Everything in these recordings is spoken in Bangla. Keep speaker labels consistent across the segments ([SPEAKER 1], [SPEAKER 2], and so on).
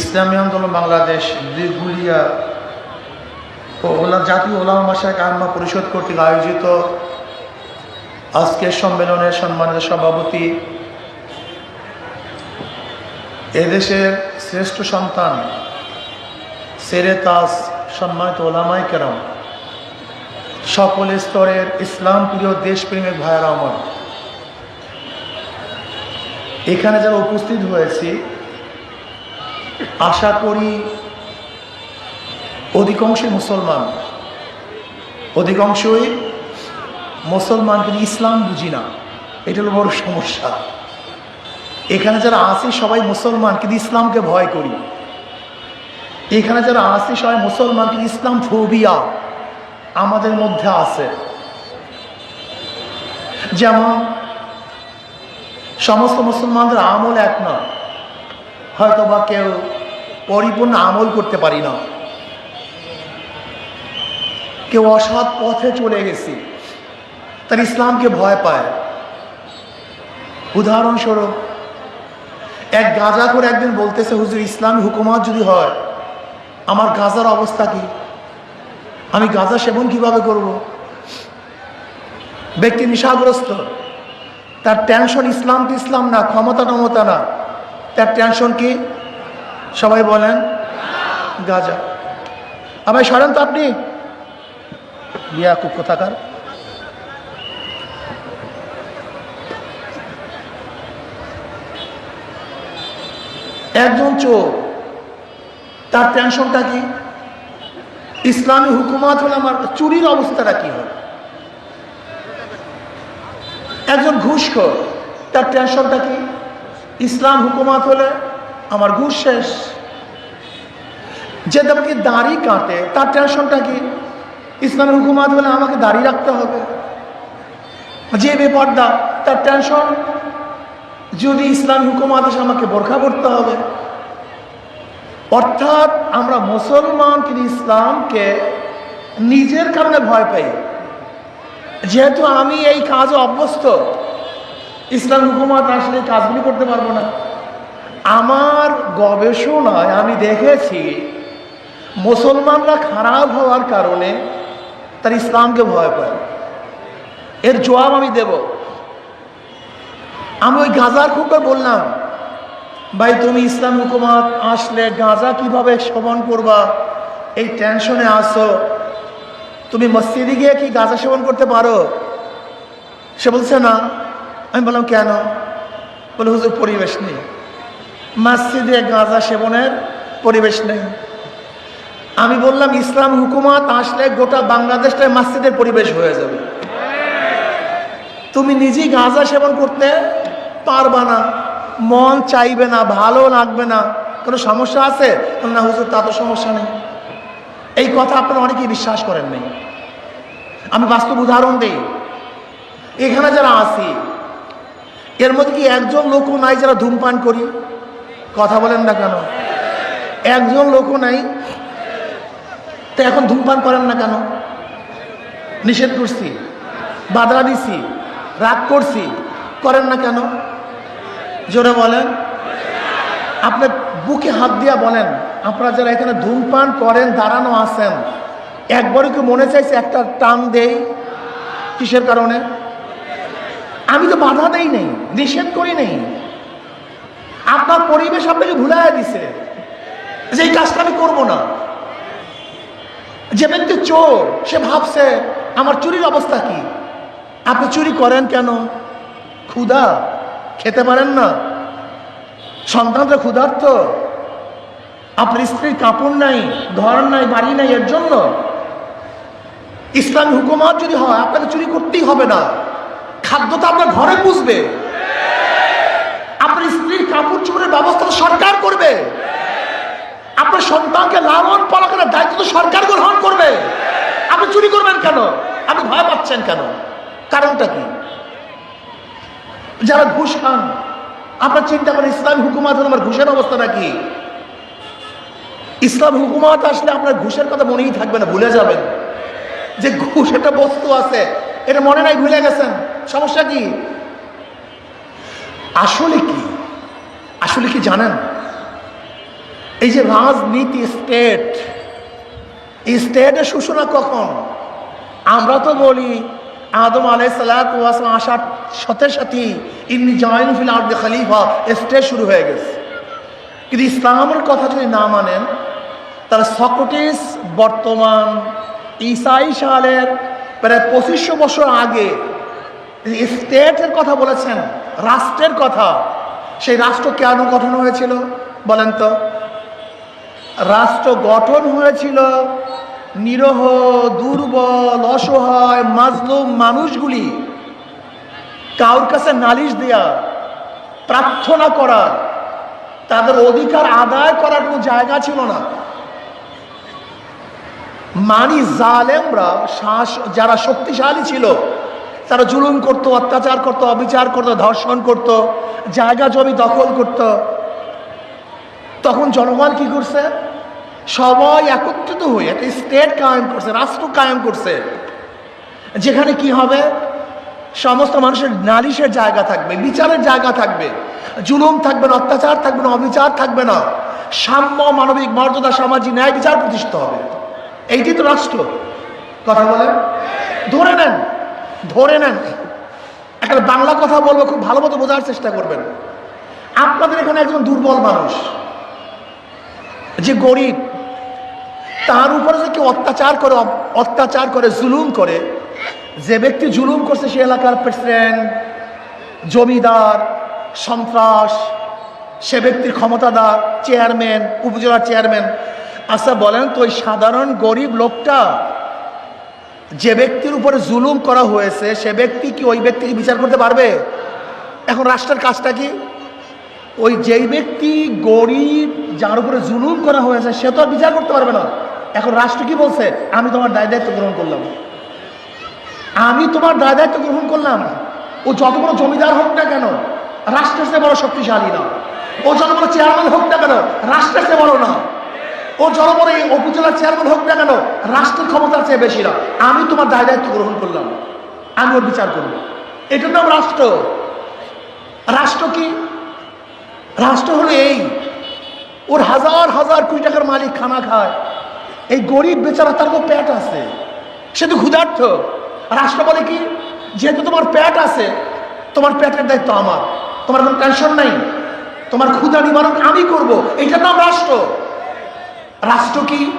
[SPEAKER 1] ইসলামী আন্দোলন বাংলাদেশ গুলিয়া ওলা, জাতীয় ওলামা মাসাক আহমা পরিষদ কর্তৃক আয়োজিত আজকের সম্মেলনের সম্মানিত সভাপতি, এদেশের শ্রেষ্ঠ সন্তান, সেরে তাস সম্মানিত ওলামাই কেরাম, সকল স্তরের ইসলাম প্রিয় দেশপ্রেমিক ভাইয়েরা আমার এখানে যারা উপস্থিত হয়েছি আশা করি অধিকাংশই মুসলমান। অধিকাংশই মুসলমান কিন্তু ইসলাম বুঝি না। এটা হলো বড় সমস্যা। এখানে যারা আসি সবাই মুসলমান কিন্তু ইসলামকে ভয় করি। এখানে যারা আসি সবাই মুসলমান কিন্তু ইসলাম ফোবিয়া আমাদের মধ্যে আছে। যেমন, সমস্ত মুসলমানদের আমল এক না। হয়তো বা কেউ পরিপূর্ণ আমল করতে পারি না। কেউ অসৎ পথে চলে গেছি। তার ইসলামকে ভয় পায়। উদাহরণস্বরূপ, এক গাঁজা করে একদিন বলতেছে, হুজুর, ইসলাম হুকুমাত যদি হয়, আমার গাঁজার অবস্থা কি? আমি গাঁজা সেবন কীভাবে করব? ব্যক্তি নিশাগ্রস্ত। তার টেনশন ইসলাম তো ইসলাম না ক্ষমতা টমতা না। তার টেনশন কি? সবাই বলেন, গাজা। আবার সরেন তো আপনি। বিয়া খুব কোথাকার। একজন চোর, তার টেনশনটা কি? ইসলামী হুকুমাত হলে আমার চুরির অবস্থাটা কি হবে একজন ঘুষখোর, তার টেনশনটা কি? ইসলাম হুকুমাত হলে আমার ঘুষ শেষ। যে আমাকে দাড়ি কাটে, তার টেনশনটা কি? ইসলামের হুকুমাত হলে আমাকে দাড়ি রাখতে হবে। যে বেপর্দা, তার টেনশন যদি ইসলাম হুকুমাত আসে আমাকে বোরখা করতে হবে। অর্থাৎ আমরা মুসলমান কিন্তু ইসলামকে নিজের কারণে ভয় পাই। যেহেতু আমি এই কাজে অভ্যস্ত ইসলাম হুকুমাত আসলে কাজগুলি করতে পারব না। আমার গবেষণায় আমি দেখেছি, মুসলমানরা খারাপ হওয়ার কারণে তার ইসলামকে ভয় পায়। এর জবাব আমি দেব। আমি ওই গাঁজার খুবকে বললাম, ভাই, তুমি ইসলাম হুকুমাত আসলে গাঁজা কীভাবে সেবন করবা? এই টেনশনে আসো তুমি মসজিদে গিয়ে কি গাঁজা সেবন করতে পারো? সে বলছে, না। আমি বললাম, কেন? বলে, হুজুর, পরিবেশ নেই। মসজিদে গাঁজা সেবনের পরিবেশ নেই। আমি বললাম, ইসলাম হুকুমাত আসলে গোটা বাংলাদেশটায় মসজিদের পরিবেশ হয়ে যাবে। তুমি নিজেই গাঁজা সেবন করতে পারবা না। মন চাইবে না, ভালো লাগবে না। কোনো সমস্যা আছে? না হুজুর, তা তো সমস্যা নেই। এই কথা আপনারা অনেকেই বিশ্বাস করেন নাই। আমি বাস্তব উদাহরণ দিই। এখানে যারা আসি এর মধ্যে কি একজন লোকও নাই যারা ধূমপান করি? কথা বলেন না কেন? একজন লোকও নাই। তো এখন ধূমপান করেন না কেন? নিষেধ করছি বাধা দিছি, রাগ করছি, করেন না কেন? জোরে বলেন। আপনি বুকে হাত দিয়া বলেন, আপনারা যারা এখানে ধূমপান করেন, দাঁড়ানো আছেন, একবারও কি মনে চাইছে একটা টান দেই? কিসের কারণে? আমি তো বাধা দেই নেই, নিষেধ করি নেই। আপনার পরিবেশ আপনাকে ভুলাই দিছে যে এই কাজটা আমি করব না। যে ব্যক্তি চোর, সে ভাবছে, আমার চুরির অবস্থা কি? আপনি চুরি করেন কেন? ক্ষুধা? খেতে পারেন না। সন্তানরা ক্ষুধার্ত। আপনার স্ত্রীর কাপড় নাই, ঘর নাই, বাড়ি নাই, এর জন্য। ইসলামী হুকুমাত যদি হয়, আপনাকে চুরি করতেই হবে না। খাদ্য তো আপনার ঘরে পুষবে। আপনার স্ত্রীর কাপড় চোপড়ের ব্যবস্থা সরকার করবে। আপনার সন্তানকে লালন পালনের দায়িত্ব তো সরকার গ্রহণ করবে। আপনি চুরি করবেন কেন? আপনি ভয় পাচ্ছেন কেন? কারণটা কি? যারা ঘুষ খান, আপনার চিন্তা করেন, ইসলাম হুকুমাত আমার ঘুষের অবস্থা নাকি? ইসলাম হুকুমাত আসলে আপনার ঘুষের কথা মনেই থাকবে না, ভুলে যাবেন। যে ঘুষ একটা বস্তু আছে, এটা মনে নাই ভুলে গেছেন? সমস্যা কি? আসলে কি? আসলে কি জানেন? এই যে রাজনীতি স্টেট স্টেটের সূচনা কখন? আমরা তো বলি আদম আলাই সালাম আসার সাথে সাথে ইন্নি জয়েন ফিল আর্দ খালিফা স্টেট শুরু হয়ে গেছে। কিন্তু ইসলামের কথা যদি না মানেন, তাহলে সক্রেটিস বর্তমান ইসাই সালের প্রায় পঁচিশশো বছর আগে স্টেটের কথা বলেছেন, রাষ্ট্রের কথা। সেই রাষ্ট্র কেন গঠন হয়েছিল বলেন তো? রাষ্ট্র গঠন হয়েছিল নিরহ, দুর্বল, অসহায়, মাজলুম মানুষগুলি। কাউর কাছে নালিশ দেয়া, প্রার্থনা করা, তাদের অধিকার আদায় করার কোনো জায়গা ছিল না। মানি জালেমরা শ্বাস যারা শক্তিশালী ছিল তারা জুলুম করত, অত্যাচার করত, অবিচার করত, ধর্ষণ করত, জায়গা, জমি দখল করত। তখন জনগণ কি করছে? সবাই একত্রিত হয়ে একটা স্টেট কায়েম করছে, রাষ্ট্র কায়েম করছে। যেখানে কি হবে? সমস্ত মানুষের নালিশের জায়গা থাকবে, বিচারের জায়গা থাকবে। জুলুম থাকবে না, অত্যাচার থাকবে না, অবিচার থাকবে না। সাম্য, মানবিক মর্যাদা সামাজিক ন্যায়, বিচার প্রতিষ্ঠিত হবে। এইটি তো রাষ্ট্র। কথা বলেন? ধরে নেন। ধরে নেন। একটা বাংলা কথা বলব, খুব ভালো মতো বোঝার চেষ্টা করবেন। আপনাদের এখানে একজন দুর্বল মানুষ, যে গরিব, তার উপরে যে কেউ অত্যাচার করে অত্যাচার করে, জুলুম করে, যে ব্যক্তি জুলুম করছে সে এলাকার প্রেসিডেন্ট জমিদার, সন্ত্রাস, সে ব্যক্তির ক্ষমতাদার চেয়ারম্যান উপজেলার চেয়ারম্যান আচ্ছা বলেন তো, ওই সাধারণ গরিব লোকটা যে ব্যক্তির উপরে জুলুম করা হয়েছে, সে ব্যক্তি কি ওই ব্যক্তিকে বিচার করতে পারবে? এখন রাষ্ট্রের কাজটা কি? ওই যেই ব্যক্তি গরিব, যার উপরে জুলুম করা হয়েছে, সে তো আর বিচার করতে পারবে না। এখন রাষ্ট্র কি বলছে? আমি তোমার দায় দায়িত্ব গ্রহণ করলাম। আমি তোমার দায় দায়িত্ব গ্রহণ করলাম। ও যত বড় জমিদার হোক না কেন, রাষ্ট্রের চেয়ে বড় শক্তিশালী না। ও যত বড় চেয়ারম্যান হোক না কেন, রাষ্ট্রের চেয়ে বড় না। ও এই উপজেলার চেয়ারম্যান হোক না কেন, রাষ্ট্রের ক্ষমতার চেয়ে বেশি না। আমি তোমার দায় দায়িত্ব গ্রহণ করলাম। আমি ওর বিচার করব। এটার নাম রাষ্ট্র। রাষ্ট্র কি? রাষ্ট্র হলো এই। ওর হাজার হাজার কোটি টাকার মালিক খানা খায়। এই গরিব বেচারা, তার তো প্যাট আছে। সে তো ক্ষুধার্থ রাষ্ট্র বলে কি? যেহেতু তোমার প্যাট আছে, তোমার প্যাটের দায়িত্ব আমার। তোমার কোনো টেনশন নাই। তোমার ক্ষুধা নিবারণ আমি করব। এইটার নাম রাষ্ট্র। রাষ্ট্র কি?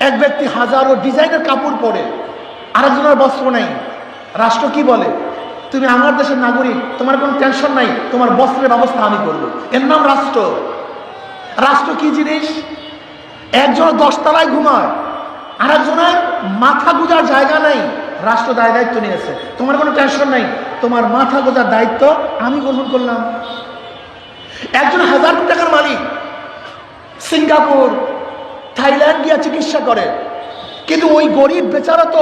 [SPEAKER 1] এক ব্যক্তি হাজারো ডিজাইনের কাপড় পরে, আরেকজনের বস্ত্র নাই রাষ্ট্র কি বলে? তুমি আমার দেশের নাগরিক, তোমার কোনো টেনশন নাই, তোমার বস্ত্রের ব্যবস্থা আমি করব। এর নাম রাষ্ট্র। রাষ্ট্র কি জিনিস? একজন দশতলায় ঘুমায় আর একজনের মাথা গুজার জায়গা নাই, রাষ্ট্র দায় দায়িত্ব নিয়েছে। তোমার কোনো টেনশন নাই, তোমার মাথা গোজার দায়িত্ব আমি গ্রহণ করলাম। একজন হাজার টাকার মালিক সিঙ্গাপুর, থাইল্যান্ড গিয়া চিকিৎসা করে। কিন্তু ওই গরিব বেচারা তো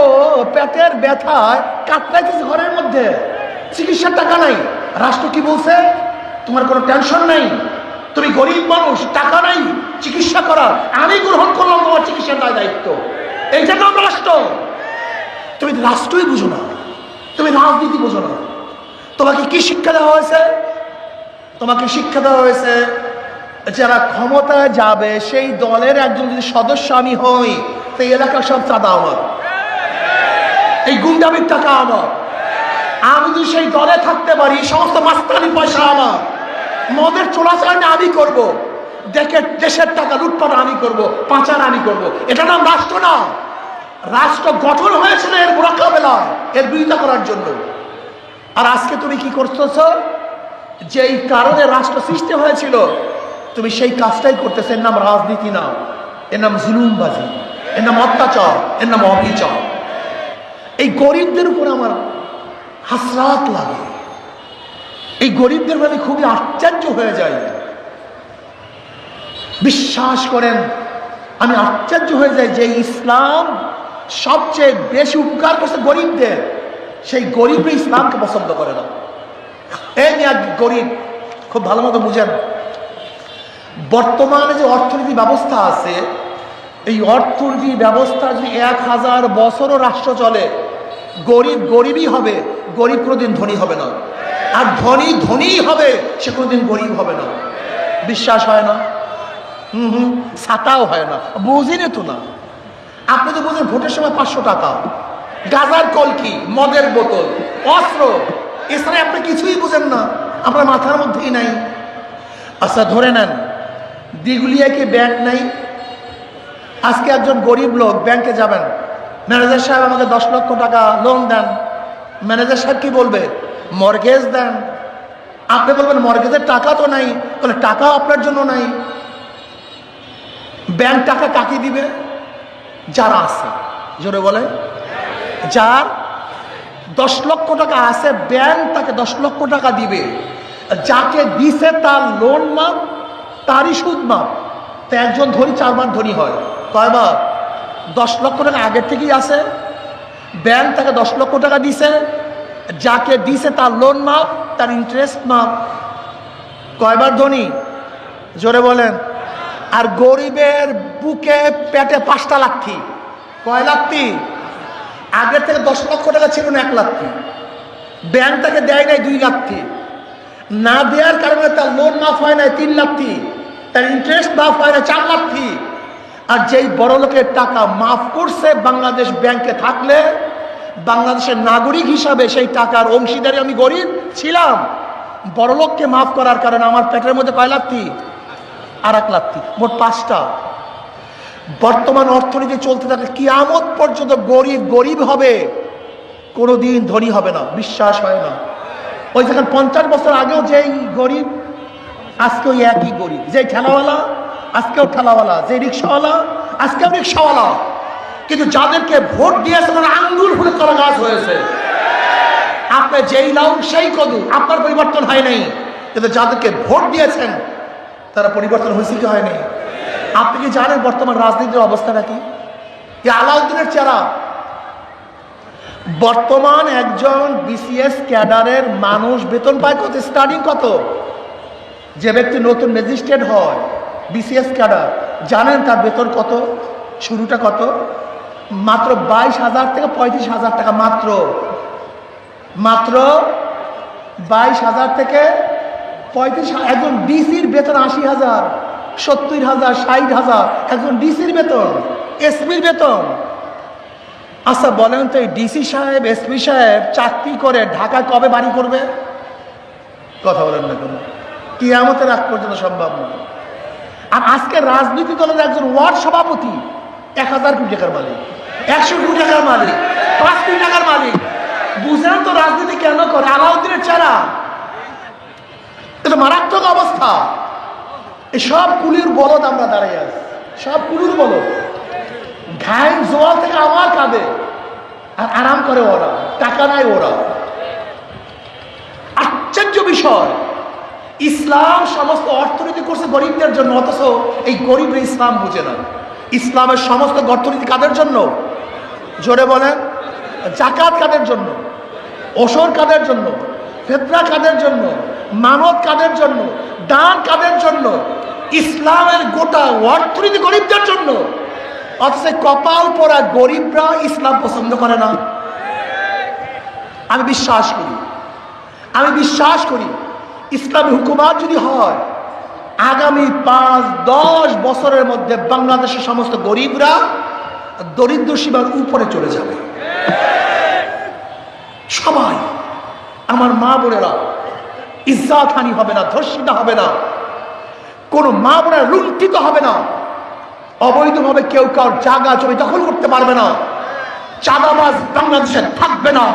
[SPEAKER 1] পেটের ব্যথায় কাতরাইতেছে ঘরের মধ্যে। চিকিৎসার টাকা নাই। রাষ্ট্র কি বলছে? তোমার কোনো টেনশন নাই? তুমি গরিব মানুষ, টাকা নাই, চিকিৎসা করার আমি গ্রহণ করলাম তোমার চিকিৎসার দায় দায়িত্ব। এইটা নাম রাষ্ট্র। তুমি রাষ্ট্রই বুঝো না। তুমি রাজনীতি বুঝো না। তোমাকে কি শিক্ষা দেওয়া হয়েছে? তোমাকে শিক্ষা দেওয়া হয়েছে যারা ক্ষমতায় যাবে, সেই দলের একজন যদি সদস্য আমি হই, সেই এলাকার সব চাঁদা আমার এই গুন্ডামির টাকা আমার আমি যদি সেই দলে থাকতে পারি সমস্ত মাস্তানি পয়সা আমার মদের চোরাচালানি আমি করব। দেখে দেশের টাকা লুটপাট আমি করব। পাচার আমি করব। এটা নাম রাষ্ট্র না রাষ্ট্র গঠন হয়েছিল এর মোকাবেলায় এর বিরোধিতা করার জন্য আর আজকে তুমি কি করতেছ যেই কারণে রাষ্ট্র সৃষ্টি হয়েছিল তুমি সেই কাজটাই করতেছ। এর নাম রাজনীতি না। এর নাম জুলুমবাজি। এর নাম অত্যাচার। এর নাম অবিচার। এই গরিবদের উপর আমার হাসরাত লাগে। এই গরিবদের আমি খুবই আশ্চর্য হয়ে যাই। বিশ্বাস করেন, আমি আশ্চর্য হয়ে যাই যে ইসলাম সবচেয়ে বেশি উপকার করছে গরিবদের। সেই গরিব ইসলামকে পছন্দ করে না। এই নিয়ে গরিব, খুব ভালো মতো বুঝেন। বর্তমানে যে অর্থনীতি ব্যবস্থা আছে, এই অর্থনীতি ব্যবস্থা যদি এক হাজার বছরও রাষ্ট্র চলে, গরিব গরিবই হবে, গরিব কোনোদিন ধনী হবে না। আর ধনী ধনীই হবে, সে কোনোদিন গরিব হবে না। বিশ্বাস হয় না? হুম হুম ছাতাও হয় না। বুঝিনি তো না? আপনি তো বুঝেন ভোটের সময় পাঁচশো টাকা। গাজার কলকি মদের বোতল। অস্ত্র। এছাড়া আপনি কিছুই বুঝেন না। আপনার মাথার মধ্যেই নাই। আচ্ছা ধরে নেন দিগুলিয়াকে ব্যাংক নাই। আজকে একজন গরিব লোক ব্যাংকে যাবেন। ম্যানেজার সাহেব আমাকে দশ লক্ষ টাকা লোন দেন। ম্যানেজার সাহেব কি বলবে? মর্গেজ দেন। আপনি বলবেন, মর্গেজের টাকা তো নাই। তাহলে টাকা আপনার জন্য নাই। ব্যাংক টাকা কাকে দিবে? যারা আছে। জোরে বলে যার দশ লক্ষ টাকা আছে, ব্যাংক তাকে দশ লক্ষ টাকা দিবে। যাকে দিছে তার লোন মাপ তারই সুদ মাপ। তো একজন ধনী চারবার ধনী হয়। কয়বার দশ লক্ষ টাকা আগের থেকেই আছে। ব্যাংক তাকে দশ লক্ষ টাকা দিছে। যাকে দিছে তার লোন মাপ, তার ইন্টারেস্ট মাপ। কয়বার ধনী? জোরে বলেন। আর গরিবের বুকে, পেটে পাঁচটা লাঠি। কয় লাঠি? আগের থেকে দশ লক্ষ টাকা ছিল না, এক লাখটি ব্যাংক তাকে দেয় নাই দুই লাখটি না দেওয়ার কারণে তার লোন মাফ হয় নাই, তিন লাখ লাখটি তার ইন্টারেস্ট মাফ হয় না চার লাখটি আর যেই বড় লোকের টাকা মাফ করছে বাংলাদেশ ব্যাংকে থাকলে, বাংলাদেশের নাগরিক হিসাবে সেই টাকার অংশীদারি আমি গরিব ছিলাম। বড় লোককে মাফ করার কারণে আমার পেটের মধ্যে কয় লাখটি আর এক লাখটি মোট পাঁচটা। বর্তমান অর্থনীতি চলতে থাকে কিয়ামত পর্যন্ত গরিব গরিব হবে, কোনোদিন ধনী হবে না, বিশ্বাস হয় না। ওই যেখানে পঞ্চাশ বছর আগেও যেই গরিব আজকে ওই একই গরিব। যেই ঠেলাওয়ালা, আজকেও ঠেলাওয়ালা। যে রিক্সাওয়ালা, আজকেও রিক্সাওয়ালা। কিন্তু যাদেরকে ভোট দিয়েছে তারা আঙ্গুল ফুলে কলা গাছ হয়েছে। আপনি যেই লাউ সেই কদু, আপনার পরিবর্তন হয় নাই। কিন্তু যাদেরকে ভোট দিয়েছেন, তারা পরিবর্তন হয়েছে কি হয়নি আপনি কি জানেন বর্তমান রাজনীতির অবস্থাটা কি যে আলাউদ্দিনের চেহারা বর্তমান একজন বিসিএস ক্যাডারের মানুষ বেতন পায় কত? স্টার্টিং কত? যে ব্যক্তি নতুন ম্যাজিস্ট্রেট হয় বিসিএস ক্যাডার, জানেন তার বেতন কত? শুরুটা কত? মাত্র বাইশ হাজার থেকে পঁয়ত্রিশ হাজার টাকা মাত্র। মাত্র বাইশ হাজার থেকে পঁয়ত্রিশ একজন ডিসির বেতন আশি হাজার, সত্তর হাজার, ষাট হাজার, একজন ডিসির বেতন এসপির বেতন। আচ্ছা বলেন তো এই ডিসি সাহেব এসপি সাহেব চাকরি করে ঢাকায় কবে বাড়ি করবে? কথা বলেন না কেন? কিয়ামতের আগ পর্যন্ত সম্ভব নয় আর আজকে রাজনীতি দলের একজন ওয়ার্ড সভাপতি এক হাজার কোটি টাকার মালিক একশো কোটি টাকার মালিক পাঁচ কোটি টাকার মালিক। বুঝেন তো রাজনীতি কেন করে? আলাউদ্দিনের চারা এটা মারাত্মক অবস্থা। এই সব কুলির বলদ আমরা দাঁড়িয়ে আছি। সব কুলির বলদ। ঘাইন জোয়াল থেকে আমার কাঁদে। আর আরাম করে ওরা, টাকা নাই ওরা। আশ্চর্য বিষয়, ইসলাম সমস্ত অর্থনীতি করছে গরিবদের জন্য, অথচ এই গরিবরা ইসলাম বুঝে না। ইসলামের সমস্ত অর্থনীতি কাদের জন্য? জোরে বলেন, জাকাত কাদের জন্য? ওসর কাদের জন্য? ফেতরা কাদের জন্য? মানত কাদের জন্য? দান কাদের জন্য? ইসলামের গোটা অর্থনীতি গরিবদের জন্য। অথচ কপাল পরা গরিবরা ইসলাম পছন্দ করে না। আমি বিশ্বাস করি। আমি বিশ্বাস করি ইসলামী হুকুমাত যদি হয়, আগামী পাঁচ, দশ বছরের মধ্যে বাংলাদেশের সমস্ত গরিবরা দরিদ্র সীমার উপরে চলে যাবে। সবাই, আমার মা বোনেরা, ইজ্জাত হানি হবে না, ধর্ষিতা হবে না। কোনো মা বোনেরা লুণ্ঠিত হবে না। অবৈধভাবে কেউ কারোর জায়গা জমি দখল করতে পারবে না। চাঁদাবাজ বাংলাদেশে থাকবে না।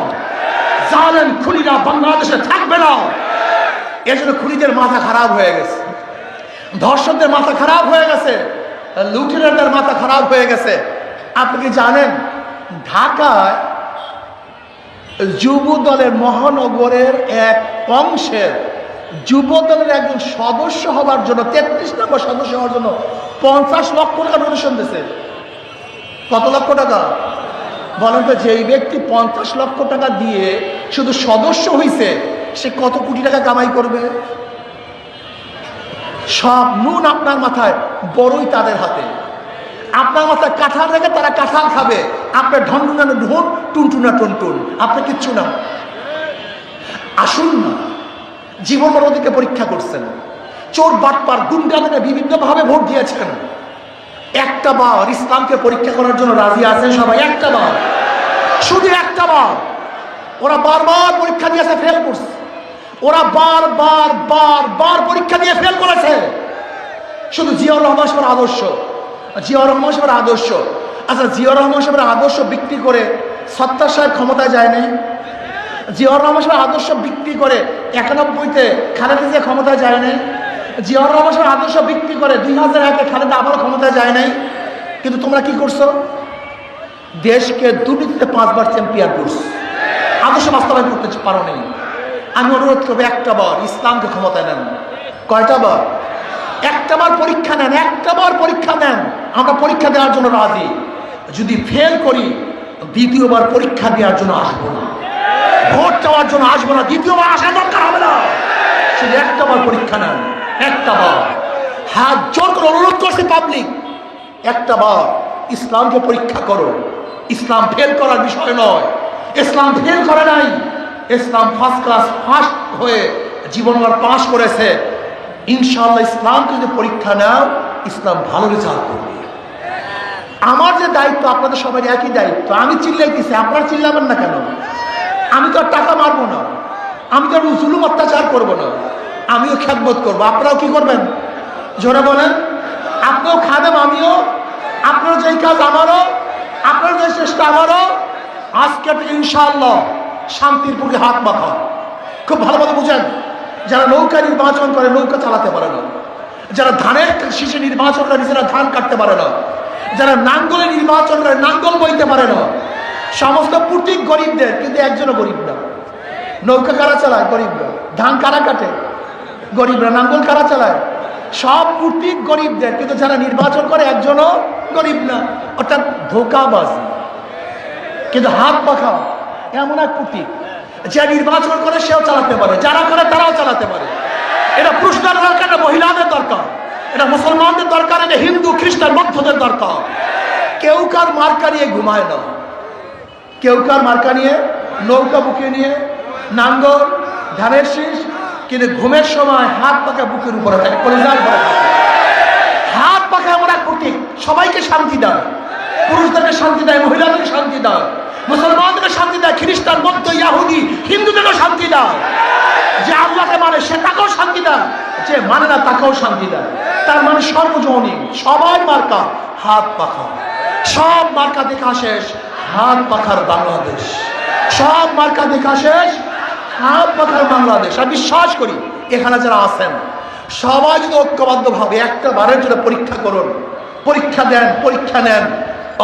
[SPEAKER 1] জালেন খুনিরা বাংলাদেশে থাকবে না। এজন্য খুনিদের মাথা খারাপ হয়ে গেছে। ধর্ষকদের মাথা খারাপ হয়ে গেছে। লুটেরাদের মাথা খারাপ হয়ে গেছে। আপনি কি জানেন, ঢাকায় যুব দলের মহানগরের এক অংশের যুব দলের একজন সদস্য হওয়ার জন্য, তেত্রিশ নম্বর সদস্য হওয়ার জন্য পঞ্চাশ লক্ষ টাকা ডোনেশন দিয়েছে কত লক্ষ টাকা? বলেন তো, যেই ব্যক্তি পঞ্চাশ লক্ষ টাকা দিয়ে শুধু সদস্য হইছে, সে কত কোটি টাকা কামাই করবে? সব নুন আপনার মাথায়, বড়ই তাদের হাতে। আপনার মাথায় কাঁঠাল রেখে তারা কাঁঠাল খাবে। আপনার ঢনঢুনানো ঢুন টুনটুনা টুনটুন। আপনি কিচ্ছু না। আসুন না। জীবন মরণকে পরীক্ষা করছেন। চোর বাটপার গুন্ডাদের বিভিন্নভাবে ভোট দিয়েছেন। একটা বার ইসলামকে পরীক্ষা করার জন্য রাজি আছেন সবাই, একটা বার। শুধু একটা বার। ওরা বারবার পরীক্ষা দিয়েছে ফেল করছে। ওরা বার বার বার বার পরীক্ষা দিয়ে ফেল করেছে। শুধু জিয়াউর রহমান সাহেবের আদর্শ। জিয়াউর রহমান সাহেবের আদর্শ। আচ্ছা জিয়াউর রহমান সাহেবের আদর্শ বিক্রি করে সত্তার সাহেব ক্ষমতায় যায় নাই? জিয়াউর রহমান সাহেবের আদর্শ বিক্রি করে একানব্বইতে খালেদা জিয়া ক্ষমতায় যায় নাই? জিয়াউর রহমান আদর্শ বিক্রি করে দুই হাজার একে খালেদা আবারও ক্ষমতা যায় নাই। কিন্তু তোমরা কি করছ? দেশকে দুর্নীতিতে পাঁচবার চ্যাম্পিয়ন করছ। আদর্শ বাস্তবায়ন করতে পারো নেই। আমি অনুরোধ করব একটা বার ইসলামকে ক্ষমতায় নেন। কয়টা বার? একটা বার পরীক্ষা নেন, একটা বার পরীক্ষা নেন। আমরা পরীক্ষা দেওয়ার জন্য রাজি। যদি ফেল করি, দ্বিতীয়বার পরীক্ষা দেওয়ার জন্য আসব না। ভোট চাওয়ার জন্য আসব না। দ্বিতীয়বার আসা দরকার হবে না। শুধু একটা বার পরীক্ষা নেন। একটা বার। হাত জোর করে অনুরোধ করছে পাবলিক একটা বার ইসলামকে পরীক্ষা করো। ইসলাম ফেল করার বিষয় নয়। ইসলাম ফেল করে নাই। ইসলাম ফার্স্ট ক্লাস ফার্স্ট হয়ে জীবন আর পাশ করেছে। ইনশাআল্লাহ ইসলামকে যদি পরীক্ষা নাও, ইসলাম ভালো রেজাল্ট করবে। আমার যে দায়িত্ব, আপনাদের সবাই একই দায়িত্ব। আমি চিল্লাইতেছি আপনারা চিল্লাবেন না কেন? আমি তো আর টাকা মারবো না। আমি তো আর জুলুম অত্যাচার করব না। আমিও খ্যাতবোধ করব। আপনারাও কি করবেন? জোরে বলেন। আপনিও খাদেম আমিও। আপনার যেই কাজ আমারও, আপনার যে চেষ্টা আমারও। আজকে থেকে ইনশাআল্লাহ শান্তির বুকে হাত মাখা খুব ভালোভাবে বুঝেন, যারা নৌকা নির্বাচন করে, নৌকা চালাতে পারে না। যারা ধানের শীষে নির্বাচন করে, নিজেরা ধান কাটতে পারে না। যারা নাঙ্গলে নির্বাচন করে, নাঙ্গল বইতে পারে না। সমস্ত পুটিক গরিবদের, কিন্তু একজনও গরিব না। নৌকা কারা চালায়? গরিবরা ধান কারা কাটে? গরিবরা নাঙ্গল কারা চালায়? সব পুটিক গরিবদের, কিন্তু যারা নির্বাচন করে একজনও গরিব না, অর্থাৎ ধোকাবাজি। কিন্তু হাত পাখা এমন এক পুটিক যে নির্বাচন করে সেও চালাতে পারে, যারা করে তারাও চালাতে পারে। এটা পুরুষদের দরকার, এটা মহিলাদের দরকার। এটা মুসলমানদের দরকার, এটা হিন্দু, খ্রিস্টান, বৌদ্ধদের দরকার। কেউ কার মার্কা নিয়ে ঘুমায় না। কেউ কার মার্কা নিয়ে নৌকা বুকে নিয়ে নাঙ্গল, ধানের শীষ কিন্তু ঘুমের সময় হাত পাকা বুকের উপরে থাকে। কলিজার উপরে হাত পাখা এক প্রতীক। সবাইকে শান্তি দেয় পুরুষদেরকে শান্তি দেয় মহিলাদেরকে শান্তি দেয় মুসলমানদেরকে শান্তি দেয় খ্রিস্টান, বৌদ্ধ, ইয়াহুদি, হিন্দুদেরকেও শান্তি দেয় যে আল্লাহকে মানে সে তাকেও শান্তি দেয় যে মানে না, তাকেও শান্তি দেয় তার মানে সর্বজনীন, সবাই মার্কা হাত পাখা। সব মার্কা দেখা শেষ, হাত পাখার বাংলাদেশ। সব মার্কা দেখা শেষ হাত পাখার বাংলাদেশ। আর বিশ্বাস করি, এখানে যারা আছেন, সবাই যদি ঐক্যবদ্ধভাবে একটা বারের জন্য পরীক্ষা করুন, পরীক্ষা দেন, পরীক্ষা নেন,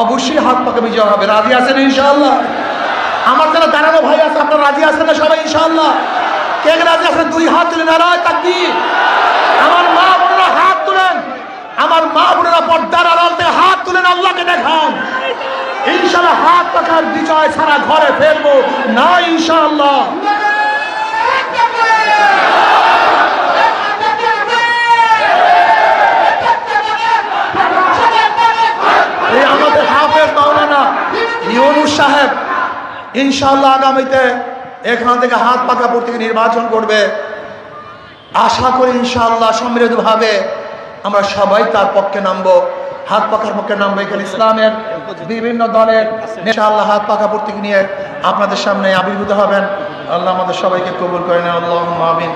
[SPEAKER 1] অবশ্যই হাত পাকা বিজয় হবে। রাজি আছেন ইনশাল্লাহ আমার যারা দাঁড়ানো ভাই আছে, আপনারা রাজি আছেন না সবাই ইনশাআল্লাহ? কে রাজি আছেন? দুই হাত তুলে নারায় তাকবীর। আমার মা বোনেরা হাত তুলেন। আমার মা বোনেরা পর্দার আড়াল থেকে হাত তুলেন, আল্লাহকে দেখান। ইনশাল্লাহ হাত পাখার বিজয় ছাড়া ঘরে ফেরবো না, ইনশাআল্লাহ এই আমাদের হাফেজ মাওলানা ইউনুস সাহেব ইনশাল্লাহ আগামীতে এখান থেকে হাত পাকা থেকে নির্বাচন করবে। আশা করি ইনশাআল্লাহ সম্মিলিতভাবে আমরা সবাই তার পক্ষে নামবো। হাত পাখার পক্ষে নামবো এখানে ইসলামের বিভিন্ন দলের ইনশাআল্লাহ হাত পাকা থেকে নিয়ে আপনাদের সামনে আবির্ভূত হবেন। আল্লাহ আমাদের সবাইকে কবুল করেন। আল্লাহ আমিন।